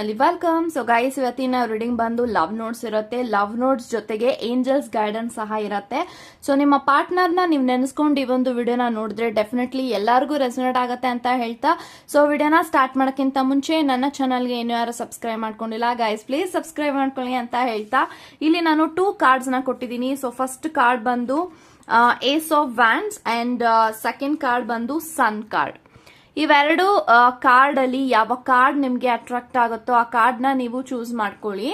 Channel welcome so guys ಇವತ್ತಿನ reading ಬಂದು love notes ಇರುತ್ತೆ. ಲವ್ ನೋಟ್ಸ್ ಜೊತೆಗೆ ಏಂಜಲ್ಸ್ ಗೈಡೆನ್ಸ್ ಸಹ ಇರುತ್ತೆ. ಸೊ ನಿಮ್ಮ ಪಾರ್ಟ್ನರ್ನ ನೀವು ನೆನೆಸ್ಕೊಂಡು ಈ ಒಂದು ವಿಡಿಯೋನ ನೋಡಿದ್ರೆ ಡೆಫಿನೆಟ್ಲಿ ಎಲ್ಲರಿಗೂ ರೆಸನೇಟ್ ಆಗುತ್ತೆ ಅಂತ ಹೇಳ್ತಾ. ಸೊ ವಿಡಿಯೋನ ಸ್ಟಾರ್ಟ್ ಮಾಡೋಕ್ಕಿಂತ ಮುಂಚೆ ನನ್ನ ಚಾನಲ್ಗೆ ಏನು ಯಾರು ಸಬ್ಸ್ಕ್ರೈಬ್ ಮಾಡ್ಕೊಂಡಿಲ್ಲ ಗೈಸ್ ಪ್ಲೀಸ್ ಸಬ್ಸ್ಕ್ರೈಬ್ ಮಾಡ್ಕೊಳ್ಳಿ ಅಂತ ಹೇಳ್ತಾ. ಇಲ್ಲಿ ನಾನು ಟೂ ಕಾರ್ಡ್ಸ್ನ ಕೊಟ್ಟಿದ್ದೀನಿ. ಸೊ ಫಸ್ಟ್ ಕಾರ್ಡ್ ಬಂದು ace of wands and second card ಬಂದು ಸನ್ ಕಾರ್ಡ್ ಇವೆರಡು ಕಾರ್ಡ್ ಅಲ್ಲಿ ಯಾವ ಕಾರ್ಡ್ ನಿಮ್ಗೆ ಅಟ್ರಾಕ್ಟ್ ಆಗುತ್ತೋ ಆ ಕಾರ್ಡ್ನ ನೀವು ಚೂಸ್ ಮಾಡ್ಕೊಳ್ಳಿ.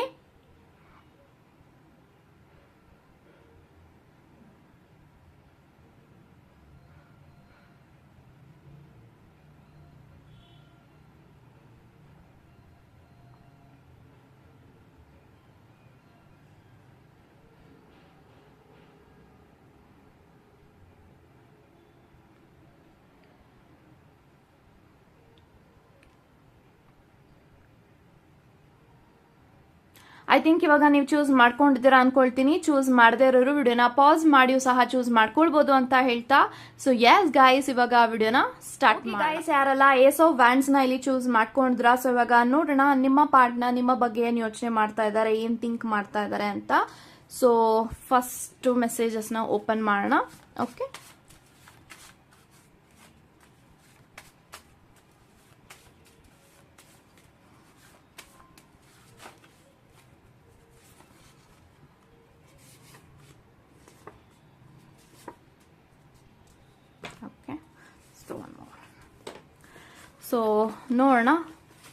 ಐ ಥಿಂಕ್ ಇವಾಗ ನೀವು ಚೂಸ್ ಮಾಡ್ಕೊಂಡಿದ್ದೀರಾ ಅನ್ಕೊಳ್ತೀನಿ. ಚೂಸ್ ಮಾಡದೇ ಇರೋರು ವಿಡಿಯೋನ ಪಾಸ್ ಮಾಡಿಯೂ ಸಹ ಚೂಸ್ ಮಾಡ್ಕೊಳ್ಬೋದು ಅಂತ ಹೇಳ್ತಾ. ಸೊ ಎಸ್ ಗಾಯ್ಸ್ ಇವಾಗ ವಿಡಿಯೋನ ಸ್ಟಾರ್ಟ್ ಗಾಯ್ಸ್ ಯಾರಲ್ಲ ಏಸ್ ಆಫ್ ವ್ಯಾಂಡ್ಸ್ನ ಇಲ್ಲಿ ಚೂಸ್ ಮಾಡ್ಕೊಂಡಿದ್ರ? ಸೊ ಇವಾಗ ನೋಡೋಣ ನಿಮ್ಮ ಪಾರ್ಟ್ನ ನಿಮ್ಮ ಬಗ್ಗೆ ಏನ್ ಯೋಚನೆ ಮಾಡ್ತಾ ಇದ್ದಾರೆ ಏನ್ ಥಿಂಕ್ ಮಾಡ್ತಾ ಇದ್ದಾರೆ ಅಂತ. ಸೊ ಫಸ್ಟ್ ಮೆಸೇಜಸ್ನ ಓಪನ್ ಮಾಡೋಣ. ಓಕೆ ಸೊ ನೋಡೋಣ.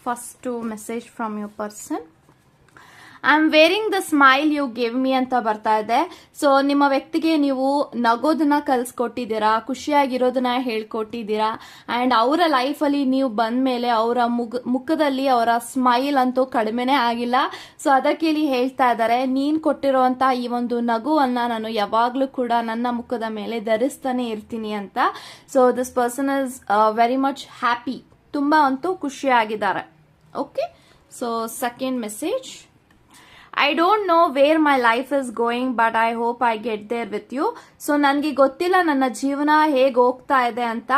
First message from your person I am wearing the smile you give me ಅಂತ ಬರ್ತಾ ಇದೆ. ಸೊ ನಿಮ್ಮ ವ್ಯಕ್ತಿಗೆ ನೀವು ನಗೋದನ್ನ ಕಲ್ಸ್ಕೊಟ್ಟಿದ್ದೀರಾ? ಖುಷಿಯಾಗಿರೋದನ್ನ ಹೇಳ್ಕೊಟ್ಟಿದ್ದೀರಾ? ಆ್ಯಂಡ್ ಅವರ ಲೈಫಲ್ಲಿ ನೀವು ಬಂದ ಮೇಲೆ ಅವರ ಮುಗ, ಮುಖದಲ್ಲಿ ಅವರ ಸ್ಮೈಲ್ ಅಂತೂ ಕಡಿಮೆನೇ ಆಗಿಲ್ಲ. ಸೊ ಅದಕ್ಕೆ ಇಲ್ಲಿ ಹೇಳ್ತಾ ಇದ್ದಾರೆ, ನೀನು ಕೊಟ್ಟಿರೋವಂಥ ಈ ಒಂದು ನಗುವನ್ನು ನಾನು ಯಾವಾಗಲೂ ಕೂಡ ನನ್ನ ಮುಖದ ಮೇಲೆ ಧರಿಸ್ತಾನೆ ಇರ್ತೀನಿ ಅಂತ. So this person is very much happy ತುಂಬಾ ಅಂತೂ ಖುಷಿಯಾಗಿದ್ದಾರೆ. Okay so second message I don't know where my life is going but I hope I get there with you so ನನಗೆ ಗೊತ್ತಿಲ್ಲ ನನ್ನ ಜೀವನ ಹೇಗೆ ಹೋಗ್ತಾ ಇದೆ ಅಂತ.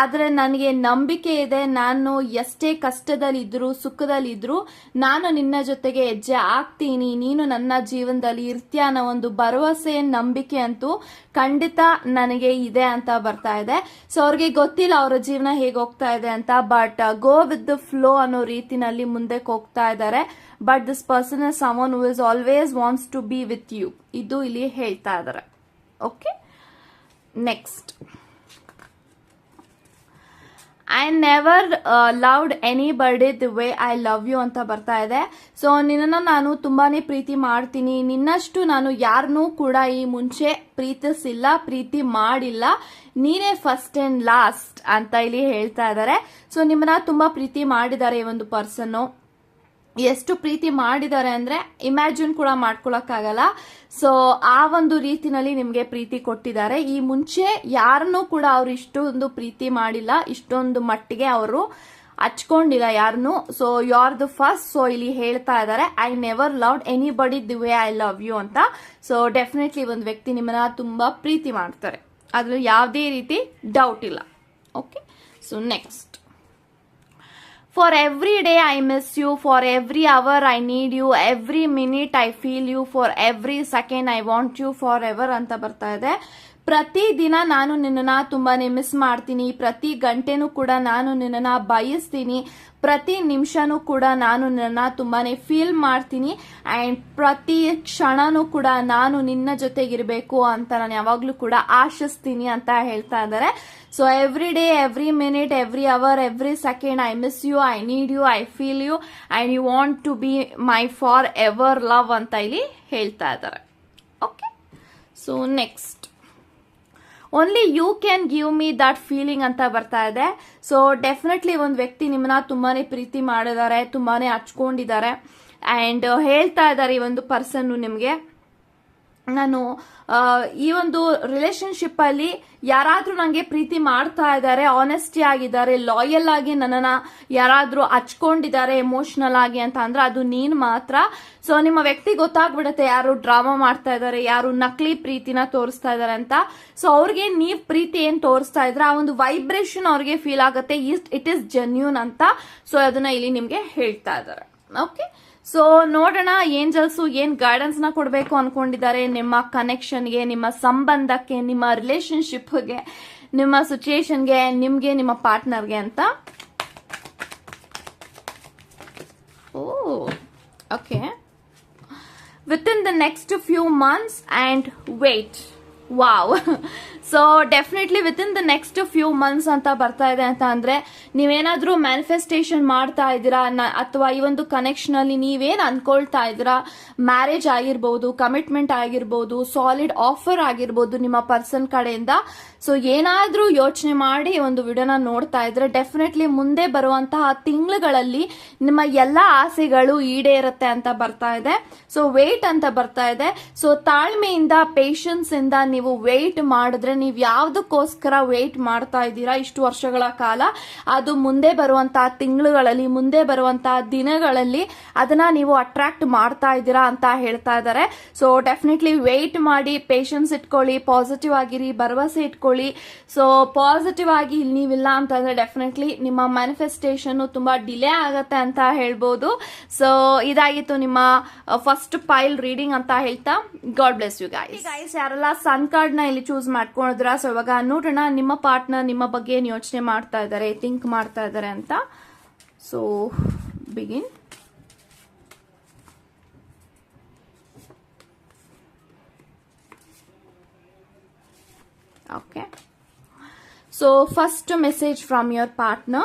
ಆದರೆ ನನಗೆ ನಂಬಿಕೆ ಇದೆ. ನಾನು ಎಷ್ಟೇ ಕಷ್ಟದಲ್ಲಿದ್ದರೂ ಸುಖದಲ್ಲಿದ್ದರೂ ನಾನು ನಿನ್ನ ಜೊತೆಗೆ ಹೆಜ್ಜೆ ಆಗ್ತೀನಿ ನೀನು ನನ್ನ ಜೀವನದಲ್ಲಿ ಇರ್ತೀಯ ಅನ್ನೋ ಒಂದು ಭರವಸೆ, ನಂಬಿಕೆ ಅಂತೂ ಖಂಡಿತ ನನಗೆ ಇದೆ ಅಂತ ಬರ್ತಾ ಇದೆ. ಸೊ ಅವ್ರಿಗೆ ಗೊತ್ತಿಲ್ಲ ಅವರ ಜೀವನ ಹೇಗೆ ಹೋಗ್ತಾ ಇದೆ ಅಂತ but go with the flow ಅನ್ನೋ ರೀತಿನಲ್ಲಿ ಮುಂದಕ್ಕೆ ಹೋಗ್ತಾ ಇದ್ದಾರೆ. But this person is someone who is always wants to be with you ಇದು ಇಲ್ಲಿ ಹೇಳ್ತಾ ಇದ್ದಾರೆ okay next I never loved anybody the way I love you ಅಂತ ಬರ್ತಾ ಇದೆ. ಸೊ ನಿನ್ನನ್ನು ನಾನು ತುಂಬಾನೇ ಪ್ರೀತಿ ಮಾಡ್ತೀನಿ. ನಿನ್ನಷ್ಟು ನಾನು ಯಾರನ್ನೂ ಕೂಡ ಈ ಮುಂಚೆ ಪ್ರೀತಿಸಿಲ್ಲ, ಪ್ರೀತಿ ಮಾಡಿಲ್ಲ. ನೀನೇ ಫಸ್ಟ್ ಅಂಡ್ ಲಾಸ್ಟ್ ಅಂತ ಇಲ್ಲಿ ಹೇಳ್ತಾ ಇದ್ದಾರೆ ಸೊ ನಿಮ್ಮನ್ನ ತುಂಬಾ ಪ್ರೀತಿ ಮಾಡಿದ್ದಾರೆ ಈ ಒಂದು ಪರ್ಸನ್ನು ಎಷ್ಟು ಪ್ರೀತಿ ಮಾಡಿದ್ದಾರೆ ಅಂದ್ರೆ ಇಮ್ಯಾಜಿನ್ ಕೂಡ ಮಾಡ್ಕೊಳಕ್ಕಾಗಲ್ಲ. ಸೊ ಆ ಒಂದು ರೀತಿನಲ್ಲಿ ನಿಮಗೆ ಪ್ರೀತಿ ಕೊಟ್ಟಿದ್ದಾರೆ. ಈ ಮುಂಚೆ ಯಾರನ್ನೂ ಕೂಡ ಅವ್ರು ಇಷ್ಟೊಂದು ಪ್ರೀತಿ ಮಾಡಿಲ್ಲ, ಇಷ್ಟೊಂದು ಮಟ್ಟಿಗೆ ಅವರು ಹಚ್ಕೊಂಡಿಲ್ಲ ಯಾರನ್ನು. So you are the first so ಇಲ್ಲಿ ಹೇಳ್ತಾ ಇದ್ದಾರೆ I never loved anybody the way I love you ಅಂತ. ಸೊ ಡೆಫಿನೆಟ್ಲಿ ಒಂದು ವ್ಯಕ್ತಿ ನಿಮ್ಮನ್ನ ತುಂಬಾ ಪ್ರೀತಿ ಮಾಡ್ತಾರೆ. ಅದ್ರಲ್ಲಿ ಯಾವುದೇ ರೀತಿ ಡೌಟ್ ಇಲ್ಲ. Okay so next every day I miss you for every hour I need you every minute I feel you for every second I want you forever ಅಂತ ಬರ್ತಾ ಇದೆ. ಪ್ರತಿ ದಿನ ನಾನು ನಿನ್ನನ್ನ ತುಂಬಾನೇ ಮಿಸ್ ಮಾಡ್ತೀನಿ. ಪ್ರತಿ ಗಂಟೆನೂ ಕೂಡ ನಾನು ನಿನ್ನನ್ನ ಬಯಸ್ತೀನಿ. ಪ್ರತಿ ನಿಮಿಷನೂ ಕೂಡ ನಾನು ನಿನ್ನ ತುಂಬಾನೇ ಫೀಲ್ ಮಾಡ್ತೀನಿ. ಅಂಡ್ ಪ್ರತಿ ಕ್ಷಣನೂ ಕೂಡ ನಾನು ನಿನ್ನ ಜೊತೆಗಿರಬೇಕು ಅಂತ ನಾನು ಯಾವಾಗ್ಲೂ ಕೂಡ ಆಶಿಸ್ತೀನಿ ಅಂತ ಹೇಳ್ತಾ ಇದ್ದಾರೆ. So every day every minute every hour every second I miss you I need you I feel you and you want to be my forever love ಅಂತ ಇಲ್ಲಿ ಹೇಳ್ತಾ ಇದ್ದಾರೆ. Okay so next only you can give me that feeling ಅಂತ ಬರ್ತಾ ಇದೆ. So definitely ಒಂದು ವ್ಯಕ್ತಿ ನಿಮ್ಮನ್ನ ತುಂಬಾನೇ ಪ್ರೀತಿ ಮಾಡಿದ್ದಾರೆ, ತುಂಬಾನೇ ಹಚ್ಕೊಂಡಿದ್ದಾರೆ. ಅಂಡ್ ಹೇಳ್ತಾ ಇದ್ದಾರೆ ಈ ಒಂದು ಪರ್ಸನ್ ನಿಮಗೆ. ನಾನು ಈ ಒಂದು ರಿಲೇಶನ್ಶಿಪ್ ಅಲ್ಲಿ ಯಾರಾದ್ರೂ ನಂಗೆ ಪ್ರೀತಿ ಮಾಡ್ತಾ ಇದ್ದಾರೆ ಆನೆಸ್ಟಿ ಆಗಿದ್ದಾರೆ ಲಾಯಲ್ ಆಗಿ ನನ್ನನ್ನ ಯಾರಾದ್ರೂ ಹಚ್ಕೊಂಡಿದ್ದಾರೆ ಎಮೋಷನಲ್ ಆಗಿ ಅಂತ ಅಂದ್ರೆ ಅದು ನೀನ್ ಮಾತ್ರ. ಸೊ ನಿಮ್ಮ ವ್ಯಕ್ತಿ ಗೊತ್ತಾಗ್ಬಿಡುತ್ತೆ ಯಾರು ಡ್ರಾಮಾ ಮಾಡ್ತಾ ಇದ್ದಾರೆ, ಯಾರು ನಕಲಿ ಪ್ರೀತಿನ ತೋರಿಸ್ತಾ ಇದ್ದಾರೆ ಅಂತ. ಸೊ ಅವ್ರಿಗೆ ನೀವ್ ಪ್ರೀತಿ ಏನ್ ತೋರಿಸ್ತಾ ಇದ್ರೆ ಆ ಒಂದು ವೈಬ್ರೇಷನ್ ಅವ್ರಿಗೆ ಫೀಲ್ ಆಗುತ್ತೆ. ಇಟ್ ಇಸ್ ಜೆನ್ಯೂನ್ ಅಂತ. ಸೊ ಅದನ್ನ ಇಲ್ಲಿ ನಿಮ್ಗೆ ಹೇಳ್ತಾ ಇದ್ದಾರೆ. ಓಕೆ ಸೊ ನೋಡೋಣ ಏಂಜಲ್ಸು ಏನ್ ಗೈಡೆನ್ಸ್ನ ಕೊಡಬೇಕು ಅನ್ಕೊಂಡಿದ್ದಾರೆ ನಿಮ್ಮ ಕನೆಕ್ಷನ್ಗೆ ನಿಮ್ಮ ಸಂಬಂಧಕ್ಕೆ, ನಿಮ್ಮ ರಿಲೇಶನ್ಶಿಪ್ಗೆ ನಿಮ್ಮ ಸಿಚುಯೇಷನ್ಗೆ ನಿಮ್ಗೆ, ನಿಮ್ಮ ಪಾರ್ಟ್ನರ್ಗೆ ಅಂತ. ಓ okay in the next few months and wait. Wow. So definitely within the next few months ಅಂತ ಬರ್ತಾ ಇದೆ ಅಂತ ಅಂದ್ರೆ, ನೀವೇನಾದ್ರೂ ಮ್ಯಾನಿಫೆಸ್ಟೇಷನ್ ಮಾಡ್ತಾ ಇದ್ದೀರಾ? ಅಥವಾ ಈ ಒಂದು ಕನೆಕ್ಷನ್ ಅಲ್ಲಿ ನೀವೇನ್ ಅನ್ಕೊಳ್ತಾ ಇದ್ದೀರಾ? ಮ್ಯಾರೇಜ್ ಆಗಿರ್ಬೋದು ಕಮಿಟ್ಮೆಂಟ್ ಆಗಿರ್ಬೋದು ಸಾಲಿಡ್ ಆಫರ್ ಆಗಿರ್ಬೋದು ನಿಮ್ಮ ಪರ್ಸನ್ ಕಡೆಯಿಂದ. ಸೊ ಏನಾದ್ರೂ ಯೋಚನೆ ಮಾಡಿ ಒಂದು ವಿಡಿಯೋನ ನೋಡ್ತಾ ಇದ್ರೆ ಡೆಫಿನೆಟ್ಲಿ ಮುಂದೆ ಬರುವಂತಹ ತಿಂಗಳುಗಳಲ್ಲಿ ನಿಮ್ಮ ಎಲ್ಲ ಆಸೆಗಳು ಈಡೇರುತ್ತೆ ಅಂತ ಬರ್ತಾ ಇದೆ. ಸೊ ವೇಟ್ ಅಂತ ಬರ್ತಾ ಇದೆ. ಸೊ ತಾಳ್ಮೆಯಿಂದ ಪೇಷನ್ಸ್ ಇಂದ ನೀವು ವೇಟ್ ಮಾಡಿದ್ರೆ ನೀವು ಯಾವ್ದಕ್ಕೋಸ್ಕರ ವೇಟ್ ಮಾಡ್ತಾ ಇದ್ದೀರಾ? ಇಷ್ಟು ವರ್ಷಗಳ ಕಾಲ. ಅದು ಮುಂದೆ ಬರುವಂತಹ ತಿಂಗಳುಗಳಲ್ಲಿ, ಮುಂದೆ ಬರುವಂತಹ ದಿನಗಳಲ್ಲಿ ಅದನ್ನ ನೀವು ಅಟ್ರಾಕ್ಟ್ ಮಾಡ್ತಾ ಇದ್ದೀರಾ ಅಂತ ಹೇಳ್ತಾ ಇದ್ದಾರೆ. ಸೊ ಡೆಫಿನೆಟ್ಲಿ ವೇಟ್ ಮಾಡಿ ಪೇಷನ್ಸ್ ಇಟ್ಕೊಳ್ಳಿ ಪಾಸಿಟಿವ್ ಆಗಿರಿ, ಭರವಸೆ ಇಟ್ಕೊಳ್ಳಿ. ಸೊ ಪಾಸಿಟಿವ್ ಆಗಿ ಇಲ್ಲಿ ನೀವಿಲ್ಲ ಅಂತಂದ್ರೆ ಡೆಫಿನೆಟ್ಲಿ ನಿಮ್ಮ ಮ್ಯಾನಿಫೆಸ್ಟೇಷನ್ ತುಂಬಾ ಡಿಲೇ ಆಗತ್ತೆ ಅಂತ ಹೇಳ್ಬೋದು. ಸೊ ಇದಾಗಿತ್ತು ನಿಮ್ಮ ಫಸ್ಟ್ ಪೈಲ್ ರೀಡಿಂಗ್ ಅಂತ ಹೇಳ್ತಾ. God bless you guys guys ಯಾರೆಲ್ಲ ಸನ್ ಕಾರ್ಡ್ನ ಇಲ್ಲಿ ಚೂಸ್ ಮಾಡ್ಕೊಂಡಿದ್ರ ಸೊ ಇವಾಗ ನೋಡೋಣ, ನಿಮ್ಮ ಪಾರ್ಟ್ನರ್ ನಿಮ್ಮ ಬಗ್ಗೆ ಏನ್ ಯೋಚನೆ ಮಾಡ್ತಾ ಇದ್ದಾರೆ ಥಿಂಕ್ ಮಾಡ್ತಾ ಇದ್ದಾರೆ ಅಂತ. So begin okay so first message from your partner.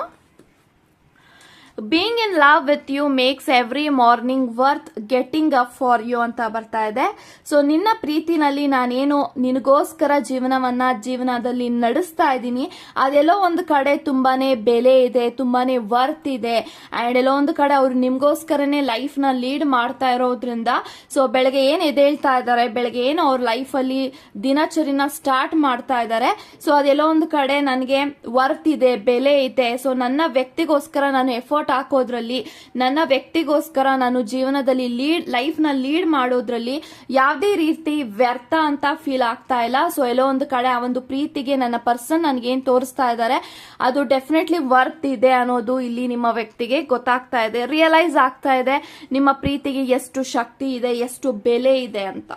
Being in love with you makes every morning worth getting up for you ಅಂತ ಬರ್ತಾ ಇದೆ. ಸೊ ನಿನ್ನ ಪ್ರೀತಿನಲ್ಲಿ ನಾನೇನು ನಿನಗೋಸ್ಕರ ಜೀವನವನ್ನ ಜೀವನದಲ್ಲಿ ನಡೆಸ್ತಾ ಇದ್ದೀನಿ, ಅದೆಲ್ಲೋ ಒಂದು ಕಡೆ ತುಂಬಾನೇ ಬೆಲೆ ಇದೆ, ತುಂಬಾನೇ ವರ್ತ್ ಇದೆ ಅಂಡ್ ಎಲ್ಲೋ ಒಂದು ಕಡೆ ಅವ್ರು ನಿಮ್ಗೋಸ್ಕರನೇ ಲೈಫ್ನ ಲೀಡ್ ಮಾಡ್ತಾ ಇರೋದ್ರಿಂದ ಸೊ ಬೆಳಗ್ಗೆ ಏನ್ ಎದೇಳ್ತಾ ಇದ್ದಾರೆ, ಬೆಳಗ್ಗೆ ಏನು ಅವ್ರ ಲೈಫ್ ಅಲ್ಲಿ ದಿನಚರಿನ ಸ್ಟಾರ್ಟ್ ಮಾಡ್ತಾ ಇದ್ದಾರೆ ಸೊ ಅದೆಲ್ಲೋ ಒಂದು ಕಡೆ ನನಗೆ ವರ್ತ್ ಇದೆ, ಬೆಲೆ ಇದೆ ಸೊ ನನ್ನ ವ್ಯಕ್ತಿಗೋಸ್ಕರ ನಾನು ಎಫರ್ಟ್ ಹಾಕೋದ್ರಲ್ಲಿ, ನನ್ನ ವ್ಯಕ್ತಿಗೋಸ್ಕರ ನಾನು ಜೀವನದಲ್ಲಿ ಲೀಡ್ ಲೈಫ್ನ ಲೀಡ್ ಮಾಡೋದ್ರಲ್ಲಿ ಯಾವುದೇ ರೀತಿ ವ್ಯರ್ಥ ಅಂತ ಫೀಲ್ ಆಗ್ತಾ ಇಲ್ಲ. ಸೊ ಎಲ್ಲೋ ಒಂದು ಕಡೆ ಆ ಒಂದು ಪ್ರೀತಿಗೆ ನನ್ನ ಪರ್ಸನ್ ನನಗೇನು ತೋರಿಸ್ತಾ ಇದ್ದಾರೆ, ಅದು ಡೆಫಿನೆಟ್ಲಿ ವರ್ತ್ ಇದೆ ಅನ್ನೋದು ಇಲ್ಲಿ ನಿಮ್ಮ ವ್ಯಕ್ತಿಗೆ ಗೊತ್ತಾಗ್ತಾ ಇದೆ. ರಿಯಲೈಸ್ ಆಗ್ತಾ ಇದೆ ನಿಮ್ಮ ಪ್ರೀತಿಗೆ ಎಷ್ಟು ಶಕ್ತಿ ಇದೆ, ಎಷ್ಟು ಬೆಲೆ ಇದೆ ಅಂತ.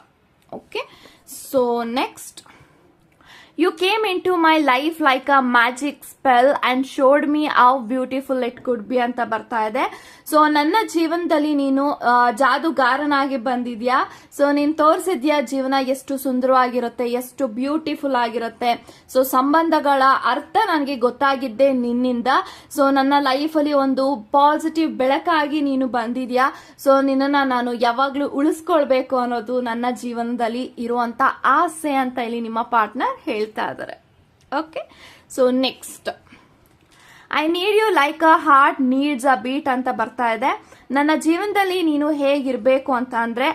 Okay so next you came into my my life like a magic spell and showed me how beautiful it could be ಅಂತ ಬರ್ತಾ ಇದೆ. ಸೊ ನನ್ನ ಜೀವನದಲ್ಲಿ ನೀನು ಜಾದುಗಾರನಾಗಿ ಬಂದಿದ್ಯಾ? ಸೊ ನೀನು ತೋರಿಸಿದ್ಯಾ ಜೀವನ ಎಷ್ಟು ಸುಂದರವಾಗಿರುತ್ತೆ, ಎಷ್ಟು ಬ್ಯೂಟಿಫುಲ್ ಆಗಿರುತ್ತೆ? ಸೊ ಸಂಬಂಧಗಳ ಅರ್ಥ ನನಗೆ ಗೊತ್ತಾಗಿದ್ದೆ ನಿನ್ನಿಂದ. ಸೊ ನನ್ನ ಲೈಫಲ್ಲಿ ಒಂದು ಪಾಸಿಟಿವ್ ಬೆಳಕಾಗಿ ನೀನು ಬಂದಿದ್ಯಾ? ಸೊ ನಿನ್ನನ್ನ ನಾನು ಯಾವಾಗಲೂ ಉಳಿಸ್ಕೊಳ್ಬೇಕು ಅನ್ನೋದು ನನ್ನ ಜೀವನದಲ್ಲಿ ಇರುವಂತ ಆಸೆ ಅಂತ ಇಲ್ಲಿ ನಿಮ್ಮ ಪಾರ್ಟ್ನರ್ ಹೇಳ್ತಾ ಇದ್ದಾರೆ. Okay so next I need you like a heart needs a beat ಅಂತ ಬರ್ತಾ ಇದೆ. ನನ್ನ ಜೀವನದಲ್ಲಿ ನೀನು ಹೇಗಿರ್ಬೇಕು ಅಂತ ಅಂದ್ರೆ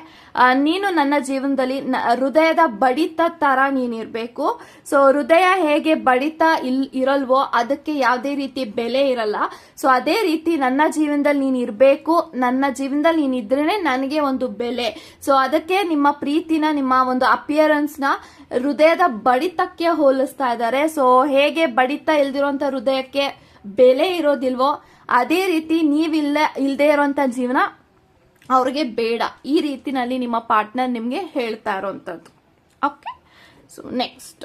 ನೀನು ನನ್ನ ಜೀವನದಲ್ಲಿ ಹೃದಯದ ಬಡಿತ ತರ ನೀನಿರ್ಬೇಕು. ಸೊ ಹೃದಯ ಹೇಗೆ ಬಡಿತ ಇಲ್, ಇರಲ್ವೋ ಅದಕ್ಕೆ ಯಾವುದೇ ರೀತಿ ಬೆಲೆ ಇರಲ್ಲ. ಸೊ ಅದೇ ರೀತಿ ನನ್ನ ಜೀವನದಲ್ಲಿ ನೀನು ಇರಬೇಕು. ನನ್ನ ಜೀವನದಲ್ಲಿ ನೀನು ಇದ್ರೇನೆ ನನಗೆ ಒಂದು ಬೆಲೆ. ಸೊ ಅದಕ್ಕೆ ನಿಮ್ಮ ಪ್ರೀತಿನ, ನಿಮ್ಮ ಒಂದು ಅಪಿಯರೆನ್ಸ್ನ ಹೃದಯದ ಬಡಿತಕ್ಕೆ ಹೋಲಿಸ್ತಾ ಇದ್ದಾರೆ. ಸೊ ಹೇಗೆ ಬಡಿತ ಇಲ್ದಿರೋಂತ ಹೃದಯಕ್ಕೆ ಬೆಲೆ ಇರೋದಿಲ್ವೋ, ಅದೇ ರೀತಿ ನೀವಿಲ್ಲ ಇಲ್ಲದೆ ಇರೋಂಥ ಜೀವನ ಅವ್ರಿಗೆ ಬೇಡ. ಈ ರೀತಿನಲ್ಲಿ ನಿಮ್ಮ ಪಾರ್ಟ್ನರ್ ನಿಮಗೆ ಹೇಳ್ತಾ ಇರೋವಂಥದ್ದು okay so next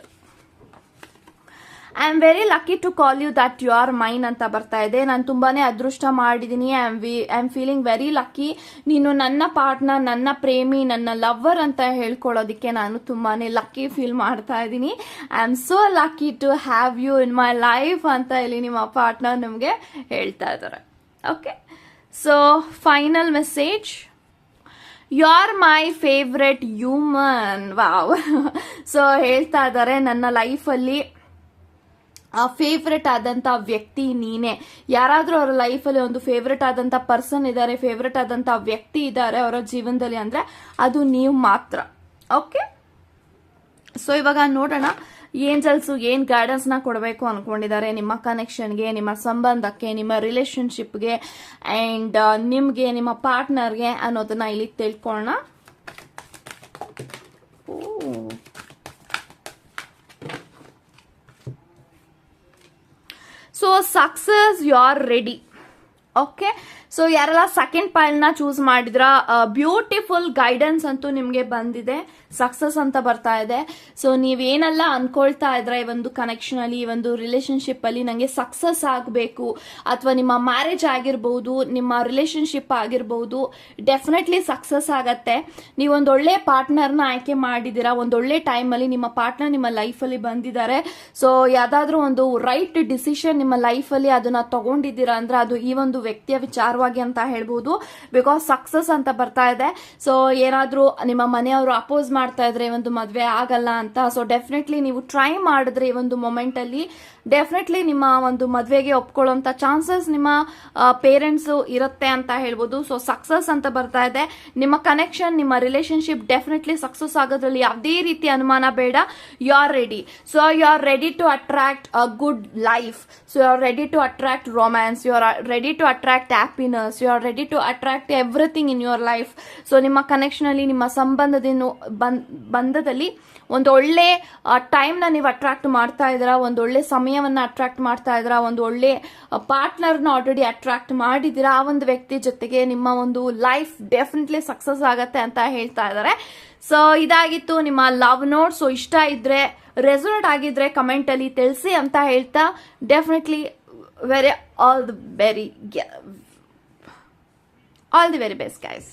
I am very lucky to call you that you are mine ಅಂತ ಬರ್ತಾ ಇದೆ. ನಾನು ತುಂಬಾನೇ ಅದೃಷ್ಟ ಮಾಡಿದ್ದೀನಿ I am we I am feeling very lucky ನೀನು ನನ್ನ ಪಾರ್ಟ್ನರ್ ನನ್ನ ಪ್ರೇಮಿ, ನನ್ನ ಲವ್ವರ್ ಅಂತ ಹೇಳ್ಕೊಳ್ಳೋದಕ್ಕೆ ನಾನು ತುಂಬಾನೇ ಲಕ್ಕಿ ಫೀಲ್ ಮಾಡ್ತಾ ಇದ್ದೀನಿ I am so lucky to have you in my life ಅಂತ ಇಲ್ಲಿ ನಿಮ್ಮ ಪಾರ್ಟ್ನರ್ ನಿಮಗೆ ಹೇಳ್ತಾ ಇದ್ದಾರೆ. Okay so final message you are my favourite human wow so ಹೇಳ್ತಾ ಇದ್ದಾರೆ ನನ್ನ ಲೈಫಲ್ಲಿ ಫೇವ್ರೆಟ್ ಆದಂತ ವ್ಯಕ್ತಿ ನೀನೆ. ಯಾರಾದ್ರೂ ಅವರ ಲೈಫಲ್ಲಿ ಒಂದು ಫೇವ್ರೆಟ್ ಆದಂತ ಪರ್ಸನ್ ಇದ್ದಾರೆ ಫೇವ್ರೆಟ್ ಆದಂತ ವ್ಯಕ್ತಿ ಇದ್ದಾರೆ ಅವರ ಜೀವನದಲ್ಲಿ ಅಂದ್ರೆ ಅದು ನೀವು ಮಾತ್ರ. ಓಕೆ ಸೊ ಇವಾಗ ನೋಡೋಣ ಏಂಜಲ್ಸು ಏನ್ನ ಕೊಡಬೇಕು ಅನ್ಕೊಂಡಿದ್ದಾರೆ ನಿಮ್ಮ ಕನೆಕ್ಷನ್ಗೆ ನಿಮ್ಮ ಸಂಬಂಧಕ್ಕೆ, ನಿಮ್ಮ ರಿಲೇಶನ್ಶಿಪ್ಗೆ ಅಂಡ್ ನಿಮ್ಗೆ, ನಿಮ್ಮ ಪಾರ್ಟ್ನರ್ಗೆ ಅನ್ನೋದನ್ನ ಇಲ್ಲಿ ತಿಳ್ಕೊಳ್ಳೋಣ. So success you are ready okay so ಯಾರೆಲ್ಲ ಸೆಕೆಂಡ್ ಪಾಯಿಲ್ನ ಚೂಸ್ ಮಾಡಿದ್ರ ಬ್ಯೂಟಿಫುಲ್ ಗೈಡೆನ್ಸ್ ಅಂತೂ ನಿಮಗೆ ಬಂದಿದೆ. ಸಕ್ಸಸ್ ಅಂತ ಬರ್ತಾ ಇದೆ. ಸೊ ನೀವೇನೆಲ್ಲ ಅನ್ಕೊಳ್ತಾ ಇದ್ರ ಈ ಒಂದು ಕನೆಕ್ಷನ್ ಅಲ್ಲಿ, ಈ ಒಂದು ರಿಲೇಶನ್ಶಿಪ್ ಅಲ್ಲಿ ನಂಗೆ ಸಕ್ಸಸ್ ಆಗಬೇಕು, ಅಥವಾ ನಿಮ್ಮ ಮ್ಯಾರೇಜ್ ಆಗಿರ್ಬೋದು, ನಿಮ್ಮ ರಿಲೇಶನ್ಶಿಪ್ ಆಗಿರ್ಬೋದು ಡೆಫಿನೆಟ್ಲಿ ಸಕ್ಸಸ್ ಆಗತ್ತೆ. ನೀವೊಂದು ಒಳ್ಳೆ ಪಾರ್ಟ್ನರ್ನ ಆಯ್ಕೆ ಮಾಡಿದ್ದೀರಾ ಒಂದೊಳ್ಳೆ ಟೈಮಲ್ಲಿ ನಿಮ್ಮ ಪಾರ್ಟ್ನರ್ ನಿಮ್ಮ ಲೈಫಲ್ಲಿ ಬಂದಿದ್ದಾರೆ. ಸೊ ಯಾವುದಾದ್ರೂ ಒಂದು ರೈಟ್ ಡಿಸಿಷನ್ ನಿಮ್ಮ ಲೈಫಲ್ಲಿ ಅದನ್ನ ತಗೊಂಡಿದ್ದೀರಾ ಅಂದ್ರೆ ಅದು ಈ ಒಂದು ವ್ಯಕ್ತಿಯ ವಿಚಾರವಾಗಿ ಅಂತ ಹೇಳ್ಬೋದು. ಬಿಕಾಸ್ ಸಕ್ಸಸ್ ಅಂತ ಬರ್ತಾ ಇದೆ. ಸೊ ಏನಾದ್ರೂ ನಿಮ್ಮ ಮನೆಯವರು ಅಪೋಸ್ ಮಾಡ್ತಾ ಇದ್ರೆ ಒಂದು ಮದುವೆ ಆಗಲ್ಲ ಅಂತ. ಸೊ ಡೆಫಿನೆಟ್ಲಿ ನೀವು ಟ್ರೈ ಮಾಡಿದ್ರೆ ಈ ಒಂದು ಮೊಮೆಂಟ್ ಅಲ್ಲಿ ಡೆಫಿನೆಟ್ಲಿ ನಿಮ್ಮ ಒಂದು ಮದುವೆಗೆ ಒಪ್ಕೊಳ್ಳುವಂತ ಚಾನ್ಸಸ್ ನಿಮ್ಮ ಪೇರೆಂಟ್ಸ್ ಇರುತ್ತೆ ಅಂತ ಹೇಳ್ಬೋದು. ಸೊ ಸಕ್ಸಸ್ ಅಂತ ಬರ್ತಾ ಇದೆ. ನಿಮ್ಮ ಕನೆಕ್ಷನ್ ನಿಮ್ಮ ರಿಲೇಶನ್ಶಿಪ್ ಡೆಫಿನೆಟ್ಲಿ ಸಕ್ಸಸ್ ಆಗೋದ್ರಲ್ಲಿ ಯಾವುದೇ ರೀತಿ ಅನುಮಾನ ಬೇಡ. You are ready so you are ready to attract a good life so you are ready to attract romance you are ready to attract happiness you are ready to attract everything in your life so ನಿಮ್ಮ connection ಅಲ್ಲಿ, ನಿಮ್ಮ ಸಂಬಂಧದಿಂದ ಬಂಧದಲ್ಲಿ ಒಂದು ಒಳ್ಳೆ ಟೈಮ್ನ ನೀವು attract ಮಾಡ್ತಾ ಇದ್ದೀರಾ, ಒಂದೊಳ್ಳೆ ಸಮಯವನ್ನ ಅಟ್ರಾಕ್ಟ್ ಮಾಡ್ತಾ ಇದ್ದೀರಾ ಒಂದು ಒಳ್ಳೆ ಪಾರ್ಟ್ನರ್ನ ಆಲ್ರೆಡಿ ಅಟ್ರಾಕ್ಟ್ ಮಾಡಿದ್ದೀರಾ, ಆ ಒಂದು ವ್ಯಕ್ತಿ ಜೊತೆಗೆ ನಿಮ್ಮ ಒಂದು ಲೈಫ್ ಡೆಫಿನೆಟ್ಲಿ ಸಕ್ಸಸ್ ಆಗತ್ತೆ ಅಂತ ಹೇಳ್ತಾ ಇದ್ದಾರೆ. ಸೊ ಇದಾಗಿತ್ತು ನಿಮ್ಮ ಲವ್ ನೋಟ್ ಸೊ ಇಷ್ಟ ಇದ್ರೆ ರೆಸಲ್ಟ್ ಆಗಿದ್ರೆ ಕಮೆಂಟ್ ಅಲ್ಲಿ ತಿಳಿಸಿ ಅಂತ ಹೇಳ್ತಾ definitely very all the very all the very best guys